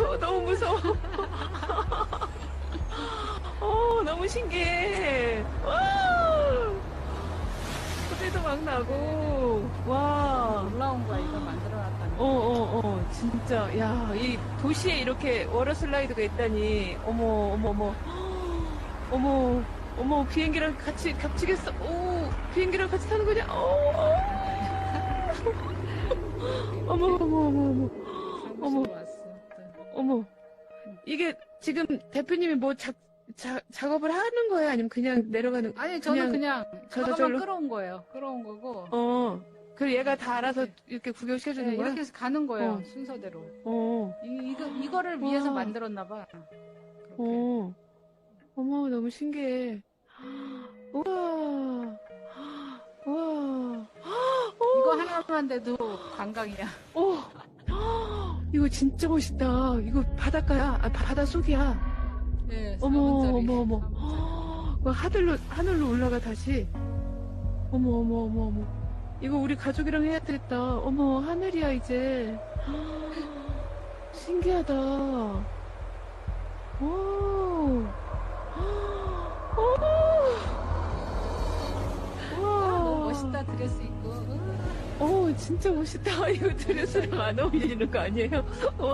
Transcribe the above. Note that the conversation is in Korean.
어, 너무 무서워. 어, 너무 신기해. 와! 소리도 막 나고, 와. 올라온 거야 이거 만들어놨다는 어, 어, 어, 진짜. 야, 이 도시에 이렇게 워터 슬라이드가 있다니. 어머, 어머, 어머. 어머, 어머, 비행기랑 같이 겹치겠어. 오, 비행기랑 같이 타는 거냐? 어, 어. 어머, 어머, 어머, 어머. 어머. 어머, 이게 지금 대표님이 뭐 작, 자, 작업을 하는 거예요? 아니면 그냥 내려가는 아니 저는 그냥, 저도 절로? 끌어온 거예요 끌어온 거고 어, 그리고 얘가 다 알아서 이렇게 구경시켜주는 네, 거야? 이렇게 해서 가는 거예요 어. 순서대로 어, 이, 이거, 이거를 위해서 와. 만들었나 봐 그렇게. 어. 어머, 너무 신기해. 우와, 우와, 이거 하나만 돼도 관광이야 오, 이거 진짜 멋있다. 이거 바닷가야? 아, 바다 속이야. 네, 어머, 4분짜리. 어머, 어머. 4분짜리. 막 하늘로, 하늘로 올라가 다시. 어머, 어머, 어머, 어머. 이거 우리 가족이랑 해야 되겠다. 어머, 하늘이야, 이제. 신기하다. 오. 오. 아, 와. 너무 멋있다 드레스 입고 으. 오, 진짜 멋있다. 이거 드레스랑 안 어울리는 거 아니에요?